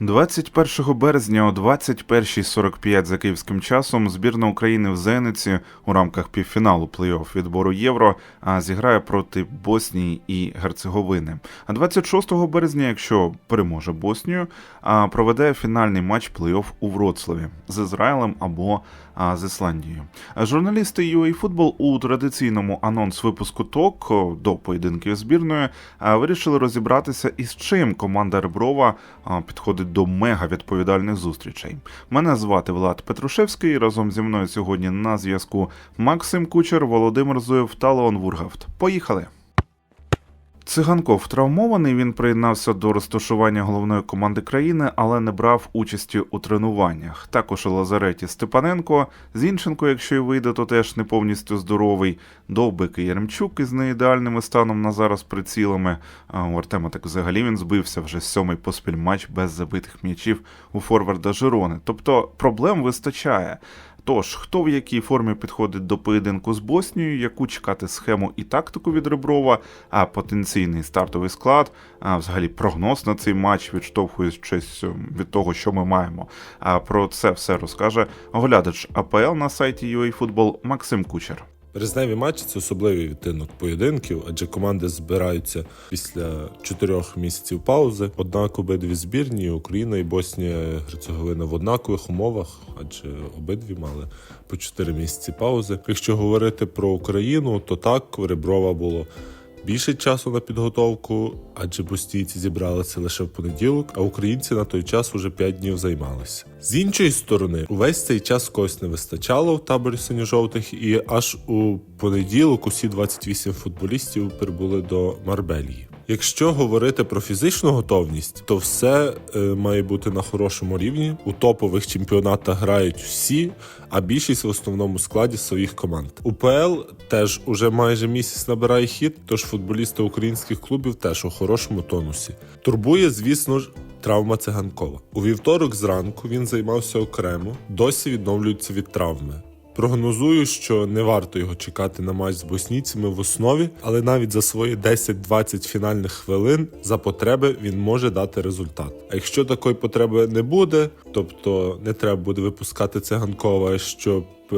21 березня о 21.45 за київським часом збірна України в Зениці у рамках півфіналу плей-офф відбору Євро зіграє проти Боснії і Герцеговини. А 26 березня, якщо переможе Боснію, проведе фінальний матч плей-офф у Вроцлаві з Ізраїлем або а, з Ісландією. Журналісти UA у традиційному анонс випуску ТОК до поєдинків збірної вирішили розібратися із чим команда Реброва підходить до мега відповідальних зустрічей. Мене звати Влад Петрушевський. Разом зі мною сьогодні на зв'язку Максим Кучер, Володимир Зуєв та Леон Вургавт. Поїхали! Циганков травмований. Він приєднався до розташування головної команди країни, але не брав участі у тренуваннях. Також у Лазареті Степаненко. Зінченко, якщо й вийде, то теж не повністю здоровий. Довбик і Яремчук із неідеальними станом на зараз прицілами. А у Артема так взагалі він збився вже сьомий поспіль матч без забитих м'ячів у форварда Жирони. Тобто проблем вистачає. Тож, хто в якій формі підходить до поєдинку з Боснією, яку чекати схему і тактику від Реброва, а потенційний стартовий склад, а взагалі прогноз на цей матч, відштовхуючись від того, що ми маємо. А про це все розкаже оглядач АПЛ на сайті UAFootball Максим Кучер. Березневі матчі це особливий відтинок поєдинків, адже команди збираються після чотирьох місяців паузи. Однак обидві збірні Україна і Боснія Герцеговина в однакових умовах, адже обидві мали по чотири місяці паузи. Якщо говорити про Україну, то так Реброва було. Більше часу на підготовку, адже бостійці зібралися лише в понеділок, а українці на той час уже 5 днів займалися. З іншої сторони, увесь цей час когось не вистачало в таборі синьо-жовтих, і аж у понеділок усі 28 футболістів прибули до Марбелії. Якщо говорити про фізичну готовність, то все е, має бути на хорошому рівні. У топових чемпіонатах грають всі, а більшість в основному складі своїх команд. УПЛ теж уже майже місяць набирає хід, тож футболісти українських клубів теж у хорошому тонусі. Турбує, звісно ж. Травма циганкова. У вівторок зранку він займався окремо, досі відновлюється від травми. Прогнозую, що не варто його чекати на матч з боснійцями в основі, але навіть за свої 10-20 фінальних хвилин за потреби він може дати результат. А якщо такої потреби не буде, тобто не треба буде випускати циганкова, щоб е,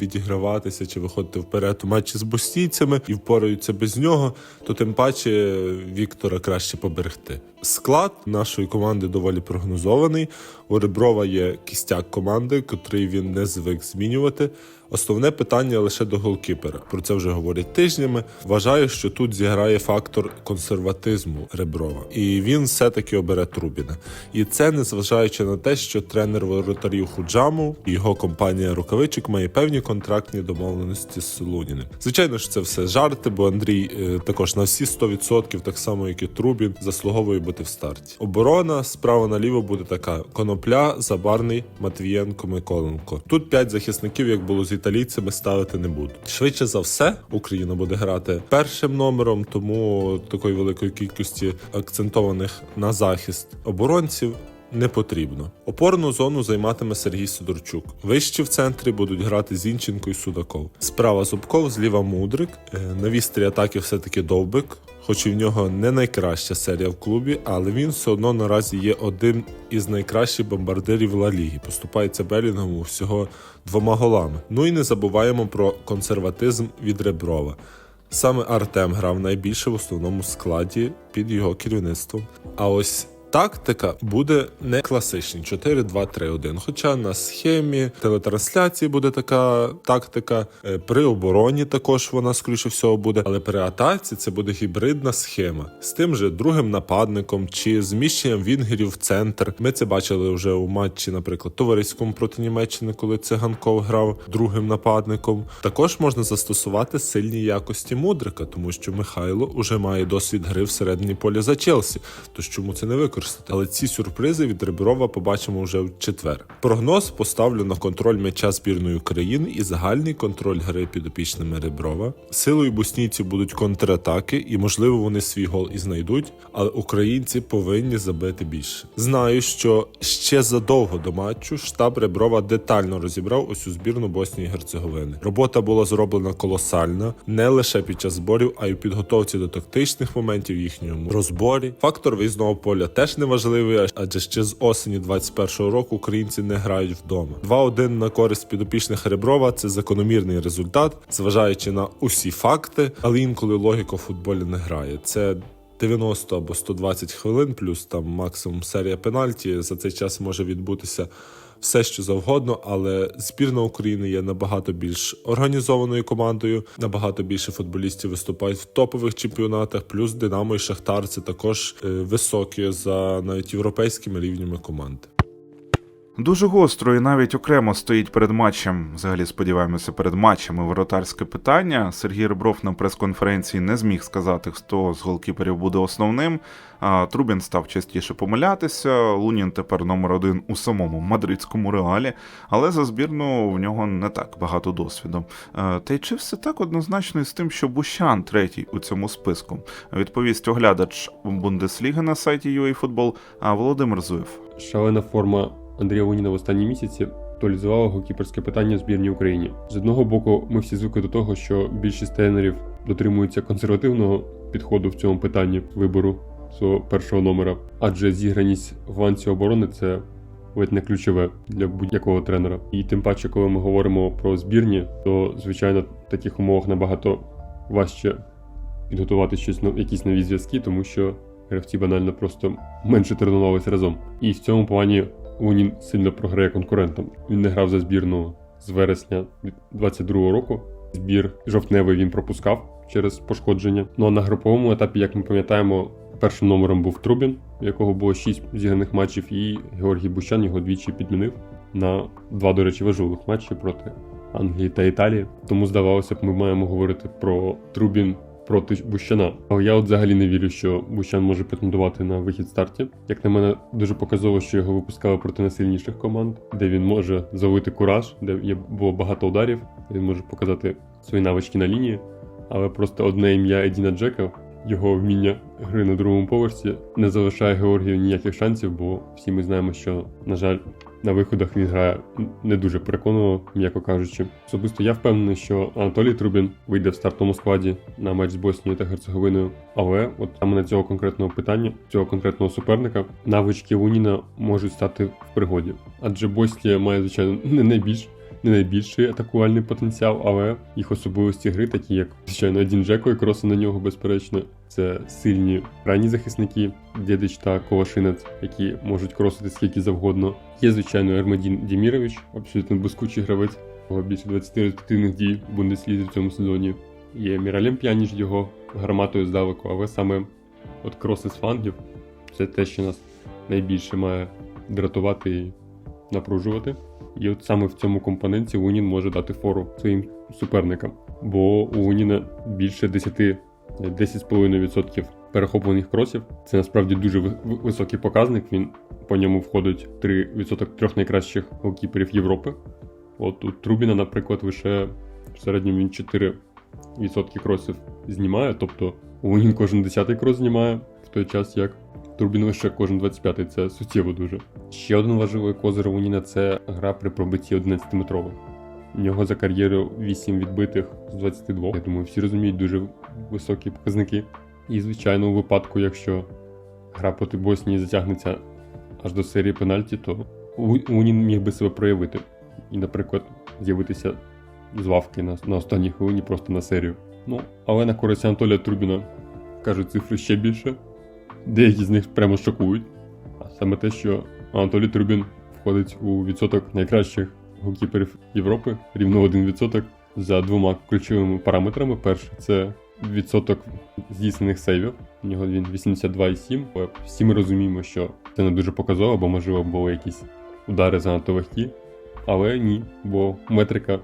відіграватися чи виходити вперед у матчі з боснійцями і впораються без нього, то тим паче Віктора краще поберегти. Склад нашої команди доволі прогнозований. У Реброва є кістяк команди, котрий він не звик змінювати. Основне питання лише до голкіпера. Про це вже говорять тижнями. Вважаю, що тут зіграє фактор консерватизму Реброва, і він все-таки обере Трубіна. І це незважаючи на те, що тренер воротарів Худжаму і його компанія рукавичок має певні контрактні домовленості з Луніним. Звичайно ж, це все жарти, бо Андрій е, також на всі 100%, так само як і Трубін, заслуговує бути в старті. Оборона справа наліво буде така: Конопля, Забарний, Матвієнко, Миколенко. Тут п'ять захисників, як було з італійцями, ставити не буду. Швидше за все, Україна буде грати першим номером, тому такої великої кількості акцентованих на захист оборонців. Не потрібно. Опорну зону займатиме Сергій Сидорчук. Вище в центрі будуть грати Зінченко і Судаков. Справа Зубков, зліва Мудрик. Е, На вістрі атаки все-таки Довбик, хоч і в нього не найкраща серія в клубі, але він все одно наразі є один із найкращих бомбардирів Ла Ліги. Поступається Белінгому всього двома голами. Ну і не забуваємо про консерватизм від Реброва. Саме Артем грав найбільше в основному складі під його керівництвом. А ось Тактика буде не класичні 4-2-3-1. Хоча на схемі телетрансляції буде така тактика, е, при обороні також вона скоріше всього буде, але при атаці це буде гібридна схема з тим же другим нападником чи зміщенням вінгерів в центр. Ми це бачили вже у матчі, наприклад, товариському проти Німеччини, коли циганков грав другим нападником. Також можна застосувати сильні якості мудрика, тому що Михайло уже має досвід гри всередині поля за Челсі. Тож чому це не використати? Але ці сюрпризи від Реброва побачимо вже в четвер. Прогноз поставлю на контроль м'яча збірної України і загальний контроль гри підопічними Реброва. Силою боснійців будуть контратаки, і можливо вони свій гол і знайдуть, але українці повинні забити більше. Знаю, що ще задовго до матчу штаб Реброва детально розібрав ось у збірну Боснії і Герцеговини. Робота була зроблена колосальна не лише під час зборів, а й у підготовці до тактичних моментів їхньому розборі. Фактор виїзного поля теж теж неважливий, адже ще з осені 21-го року українці не грають вдома. 2-1 на користь підопічних Реброва це закономірний результат, зважаючи на усі факти, але інколи логіка в футболі не грає. Це 90 або 120 хвилин, плюс там максимум серія пенальті. За цей час може відбутися все, що завгодно, але збірна України є набагато більш організованою командою. Набагато більше футболістів виступають в топових чемпіонатах. Плюс Динамо і Шахтар це також е, високі за навіть європейськими рівнями команди. Дуже гостро і навіть окремо стоїть перед матчем. Взагалі сподіваємося, перед матчами воротарське питання. Сергій Ребров на прес-конференції не зміг сказати, хто з голкіперів буде основним. А Трубін став частіше помилятися. Лунін тепер номер один у самому мадридському реалі, але за збірну в нього не так багато досвіду. Е, Та й чи все так однозначно із тим, що Бущан третій у цьому списку? Відповість оглядач Бундесліги на сайті UAFootball, Володимир Зуєв. Шалена форма Андрія Луніна в останні місяці актуалізувала голкіперське питання в збірній Україні. З одного боку, ми всі звикли до того, що більшість тренерів дотримуються консервативного підходу в цьому питанні вибору свого першого номера, адже зіграність в ланці оборони це ледь не ключове для будь-якого тренера. І тим паче, коли ми говоримо про збірні, то звичайно в таких умовах набагато важче підготувати щось но- якісь нові зв'язки, тому що гравці банально просто менше тренувалися разом. І в цьому плані Лунін сильно програє конкурентам. Він не грав за збірну з вересня 22-го року. Збір жовтневий він пропускав через пошкодження. Ну а на груповому етапі, як ми пам'ятаємо, першим номером був Трубін, у якого було 6 зіграних матчів, і Георгій Бущан його двічі підмінив на два, до речі, важливих матчі проти Англії та Італії. Тому здавалося б, ми маємо говорити про Трубін проти Бущана. Але я от взагалі не вірю, що Бущан може претендувати на вихід старті. Як на мене, дуже показово, що його випускали проти найсильніших команд, де він може залити кураж, де є було багато ударів, він може показати свої навички на лінії. Але просто одне ім'я Едіна Джека, його вміння гри на другому поверсі не залишає Георгію ніяких шансів, бо всі ми знаємо, що, на жаль, на виходах він грає не дуже переконливо, м'яко кажучи. Особисто я впевнений, що Анатолій Трубін вийде в стартовому складі на матч з Боснією та Герцеговиною. Але от саме на цього конкретного питання, цього конкретного суперника, навички Луніна можуть стати в пригоді. Адже Боснія має, звичайно, не найбільш не найбільший атакувальний потенціал, але їх особливості гри, такі як звичайно Едін Джеко і кроси на нього, безперечно. Це сильні ранні захисники, Дєдич та Ковашинець, які можуть кросити скільки завгодно. Є, звичайно, Ермедін Дімірович, абсолютно блискучий гравець, у нього більше 20 результативних дій в Бундеслізі в цьому сезоні. Є Міралем П'яніч його гарматою здалеку, але саме от кроси з флангів це те, що нас найбільше має дратувати і напружувати. І от саме в цьому компоненті Лунін може дати фору своїм суперникам, бо у Луніна більше 10 10,5% перехоплених кросів. Це насправді дуже ви- ви- високий показник. Він по ньому входить 3% трьох найкращих голкіперів Європи. От у Трубіна, наприклад, лише в середньому він 4% кросів знімає, тобто Лунін кожен 10-й крос знімає, в той час як Трубін лише кожен 25-й. Це суттєво дуже. Ще один важливий козир Луніна це гра при пробитті 11-метрових. У нього за кар'єру 8 відбитих з 22. Я думаю, всі розуміють дуже високі показники. І, звичайно, у випадку, якщо гра проти Боснії затягнеться аж до серії пенальті, то Лунін міг би себе проявити. І, наприклад, з'явитися з лавки на, на останній хвилині просто на серію. Ну, але на користь Анатолія Трубіна кажуть цифри ще більше. Деякі з них прямо шокують. А саме те, що Анатолій Трубін входить у відсоток найкращих голкіперів Європи, рівно 1% за двома ключовими параметрами. Перший це відсоток здійснених сейвів. У нього він 82,7. Але всі ми розуміємо, що це не дуже показово, бо можливо були якісь удари занадто легкі. Але ні, бо метрика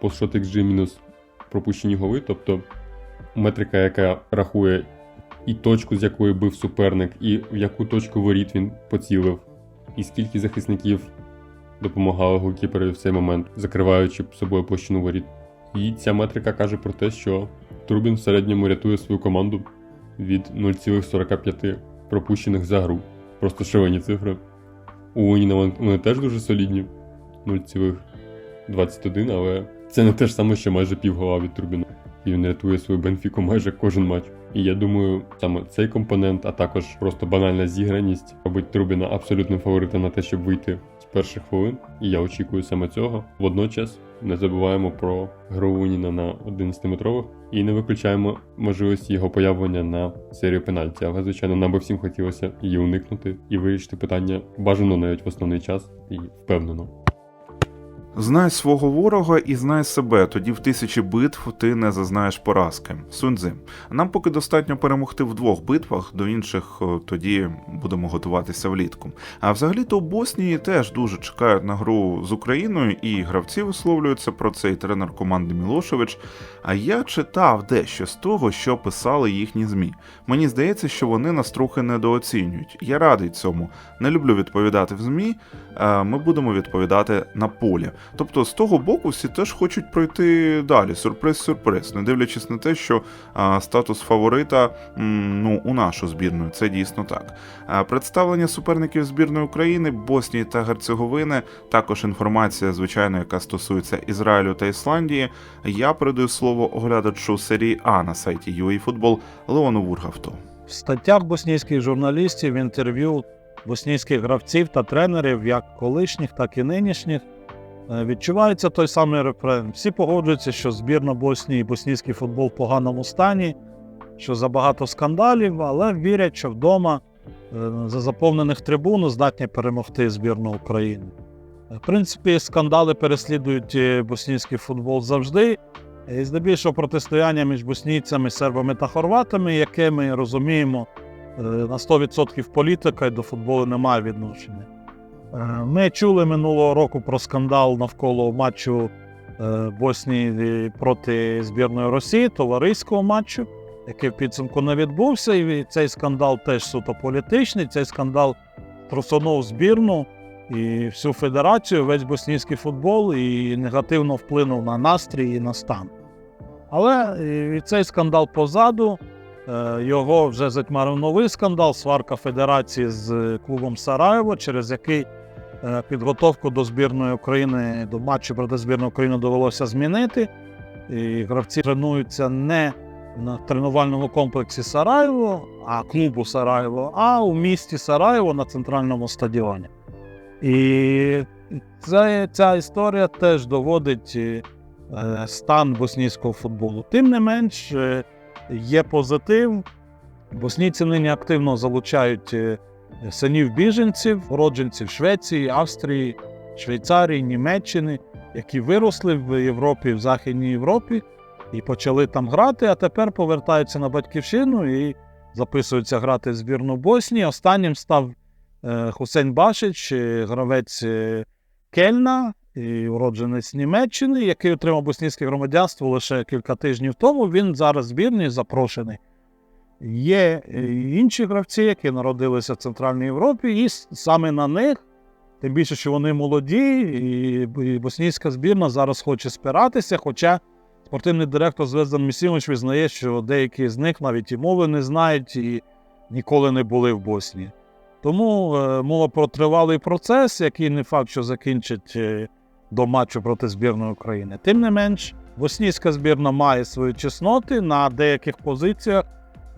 по XG мінус пропущені голи, тобто метрика, яка рахує і точку, з якої бив суперник, і в яку точку воріт він поцілив, і скільки захисників допомагало голкіперу в цей момент, закриваючи собою площину воріт. І ця метрика каже про те, що Трубін в середньому рятує свою команду від 0,45 пропущених за гру. Просто шалені цифри. У Луніна вони теж дуже солідні 0,21, але це не те ж саме, що майже півгола від Трубіна. І він рятує свою Бенфіку майже кожен матч. І я думаю, саме цей компонент, а також просто банальна зіграність робить Трубіна абсолютним фаворитом на те, щоб вийти з перших хвилин. І я очікую саме цього. Водночас не забуваємо про гру Уніна на 11-метрових і не виключаємо можливості його появлення на серію пенальті. Але, звичайно, нам би всім хотілося її уникнути і вирішити питання бажано навіть в основний час і впевнено. Знай свого ворога і знай себе, тоді в тисячі битв ти не зазнаєш поразки. Суньцзи. Нам поки достатньо перемогти в двох битвах, до інших тоді будемо готуватися влітку. А взагалі-то у Боснії теж дуже чекають на гру з Україною, і гравці висловлюються про це, і тренер команди Мілошевич. А я читав дещо з того, що писали їхні змі. Мені здається, що вони нас трохи недооцінюють. Я радий цьому. Не люблю відповідати в змі. е, Ми будемо відповідати на полі. Тобто, з того боку, всі теж хочуть пройти далі. Сюрприз-сюрприз, не дивлячись на те, що а, статус фаворита м, ну, у нашу збірну, це дійсно так. А, представлення суперників збірної України, Боснії та Герцеговини, також інформація, звичайно, яка стосується Ізраїлю та Ісландії. Я передаю слово оглядачу серії А на сайті UAFootball Леону Вургавту. В статтях боснійських журналістів, інтерв'ю боснійських гравців та тренерів, як колишніх, так і нинішніх, відчувається той самий рефрен. Всі погоджуються, що збірна Боснії і боснійський футбол в поганому стані, що забагато скандалів, але вірять, що вдома е, за заповнених трибун здатні перемогти збірну України. Е, В принципі, скандали переслідують е, боснійський футбол завжди. І здебільшого протистояння між боснійцями, сербами та хорватами, яке ми розуміємо, е, на 100% політика і до футболу немає відношення. Е, Ми чули минулого року про скандал навколо матчу е, Боснії проти збірної Росії, товариського матчу, який в підсумку не відбувся. І цей скандал теж суто політичний. Цей скандал трусонув збірну і всю федерацію, весь боснійський футбол і негативно вплинув на настрій і на стан. Але і цей скандал позаду. е, Його вже затьмарив новий скандал, сварка федерації з клубом Сараєво, через який е, підготовку до збірної України, до матчу проти збірної України довелося змінити. І гравці тренуються не на тренувальному комплексі Сараєво, а клубу Сараєво, а у місті Сараєво на центральному стадіоні. І ця, ця історія теж доводить е, стан боснійського футболу. Тим не менш, е, є позитив. Боснійці нині активно залучають е, синів біженців, уродженців Швеції, Австрії, Швейцарії, Німеччини, які виросли в Європі, в Західній Європі і почали там грати, а тепер повертаються на батьківщину і записуються грати в збірну Боснії. Останнім став е, Хусейн Башич, е, гравець е, Кельна, і уродженець Німеччини, який отримав боснійське громадянство лише кілька тижнів тому. Він зараз в збірній запрошений. Є е, інші гравці, які народилися в Центральній Європі, і саме на них, тим більше, що вони молоді, і, боснійська збірна зараз хоче спиратися. Хоча спортивний директор Звездан Місімович визнає, що деякі з них навіть і мови не знають і ніколи не були в Боснії. Тому е, мова про тривалий процес, який не факт, що закінчить е, до матчу проти збірної України. Тим не менш, боснійська збірна має свої чесноти на деяких позиціях.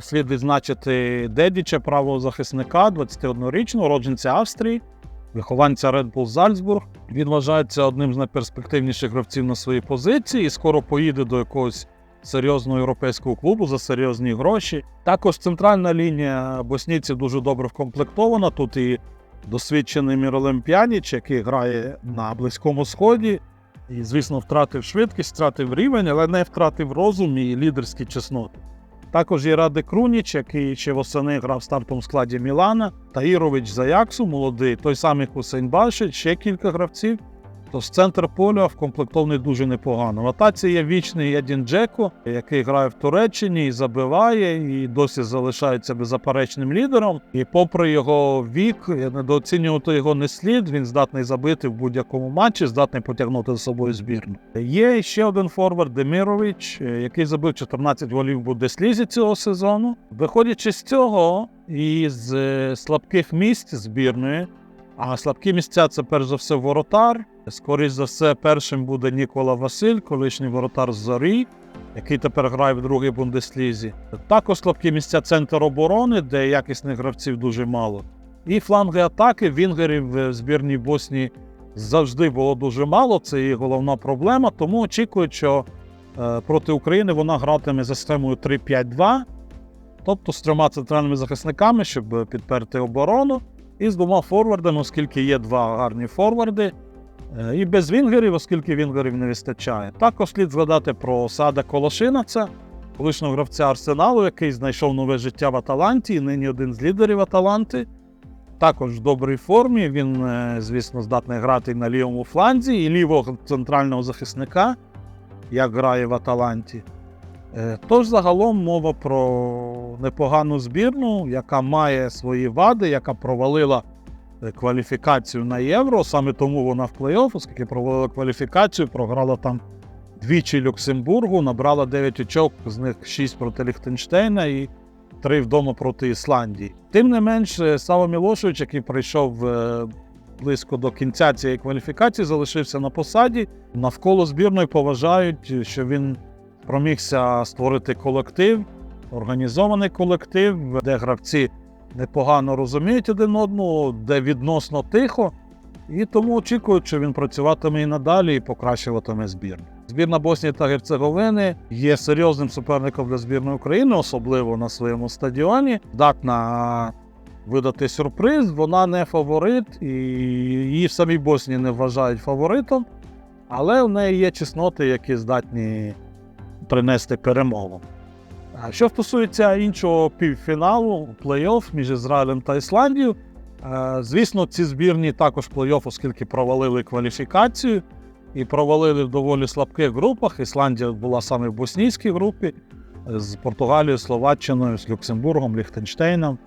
Слід відзначити Дедіча, правого захисника, 21-річного, уродженця Австрії, вихованця Red Bull Зальцбург. Він вважається одним з найперспективніших гравців на своїй позиції і скоро поїде до якогось серйозного європейського клубу за серйозні гроші. Також центральна лінія боснійців дуже добре вкомплектована. Тут і досвідчений Міролем П'яніч, який грає на Близькому Сході. І, звісно, втратив швидкість, втратив рівень, але не втратив розум і лідерські чесноти. Також є Ради Круніч, який ще восени грав в стартовому складі Мілана, Таїрович за Яксу молодий, той самий Хусейн Башич, ще кілька гравців. Тож центр поля вкомплектований дуже непогано. В атаці є вічний Едін Джеко, який грає в Туреччині і забиває, і досі залишається беззаперечним лідером. І попри його вік, недооцінювати його не слід. Він здатний забити в будь-якому матчі, здатний потягнути за собою збірну. Є ще один форвард Демірович, який забив 14 голів в Бундеслізі цього сезону. Виходячи з цього і з е, слабких місць збірної. А слабкі місця це перш за все воротар. Скоріше за все, першим буде Нікола Василь, колишній воротар зорі. який тепер грає в другій бундеслізі. Також слабкі місця центр оборони, де якісних гравців дуже мало. І фланги атаки вінгерів в збірній Боснії завжди було дуже мало. Це її головна проблема. Тому очікують, що е, проти України вона гратиме за системою 3-5-2, тобто з трьома центральними захисниками, щоб підперти оборону, і з двома форвардами, оскільки є два гарні форварди. Е, І без вінгерів, оскільки вінгерів не вистачає. Також слід згадати про Сада Колошинаця, колишнього гравця Арсеналу, який знайшов нове життя в Аталанті, і нині один з лідерів Аталанти. Також в добрій формі. Він, е, звісно, здатний грати на лівому фланзі, і лівого центрального захисника, як грає в Аталанті. Е, Тож загалом мова про непогану збірну, яка має свої вади, яка провалила кваліфікацію на євро. Саме тому вона в плей-офф, оскільки провалила кваліфікацію, програла там двічі Люксембургу, набрала 9 очок, з них 6 проти Ліхтенштейна і 3 вдома проти Ісландії. Тим не менш, е, Сава Мілошевич, який прийшов е, близько до кінця цієї кваліфікації, залишився на посаді. Навколо збірної поважають, що він промігся створити колектив, організований колектив, де гравці непогано розуміють один одного, де відносно тихо. І тому очікують, що він працюватиме і надалі і покращуватиме збірну. Збірна Боснії та Герцеговини є серйозним суперником для збірної України, особливо на своєму стадіоні. Здатна видати сюрприз. Вона не фаворит, і її в самій Боснії не вважають фаворитом, але в неї є чесноти, які здатні принести перемогу. А Що стосується іншого півфіналу, плей-офф між Ізраїлем та Ісландією, е, звісно, ці збірні також плей-офф, оскільки провалили кваліфікацію і провалили в доволі слабких групах. Ісландія була саме в боснійській групі з Португалією, Словаччиною, з Люксембургом, Ліхтенштейном.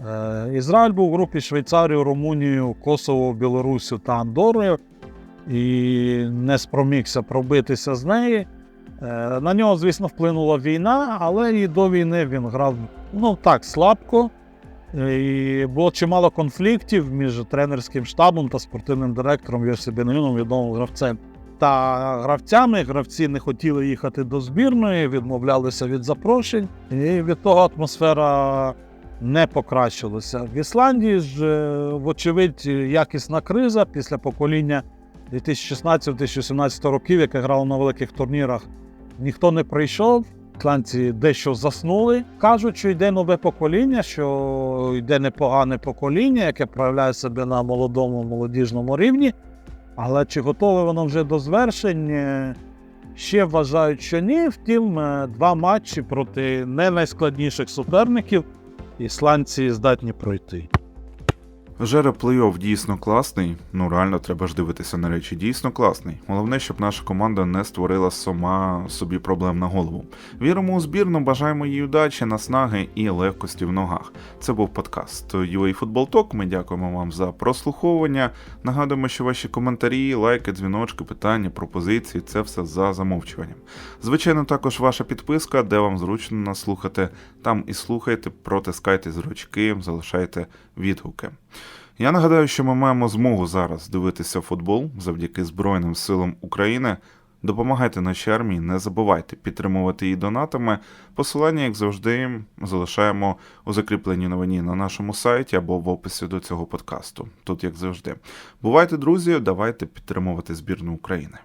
Е, Ізраїль був в групі Швейцарію, Румунію, Косово, Білорусю та Андорою і не спромігся пробитися з неї. Е, На нього, звісно, вплинула війна, але і до війни він грав ну так слабко. Е, І було чимало конфліктів між тренерським штабом та спортивним директором Йосі Бенеміном, відомим гравцем. Та гравцями гравці не хотіли їхати до збірної, відмовлялися від запрошень, і від того атмосфера не покращилася. В Ісландії ж, е, вочевидь, якісна криза після покоління 2016-2017 років, яке грало на великих турнірах, ніхто не прийшов. Ісландці дещо заснули. Кажуть, що йде нове покоління, що йде непогане покоління, яке проявляє себе на молодому молодіжному рівні. Але чи готове воно вже до звершень? Ще вважають, що ні. Втім, е, два матчі проти не найскладніших суперників ісландці здатні пройти. Жера плей-офф дійсно класний. Ну реально треба ж дивитися на речі. Дійсно класний. Головне, щоб наша команда не створила сама собі проблем на голову. Віримо у збірну, бажаємо їй удачі, наснаги і легкості в ногах. Це був подкаст UA Football Talk. Ми дякуємо вам за прослуховування. Нагадуємо, що ваші коментарі, лайки, дзвіночки, питання, пропозиції це все за замовчуванням. Звичайно, також ваша підписка, де вам зручно нас слухати. Там і слухайте, протискайте зручки, залишайте відгуки. Я нагадаю, що ми маємо змогу зараз дивитися футбол завдяки Збройним силам України. Допомагайте нашій армії, не забувайте підтримувати її донатами. Посилання, як завжди, залишаємо у закріпленій новині на нашому сайті або в описі до цього подкасту. Тут як завжди. Бувайте, друзі, давайте підтримувати збірну України.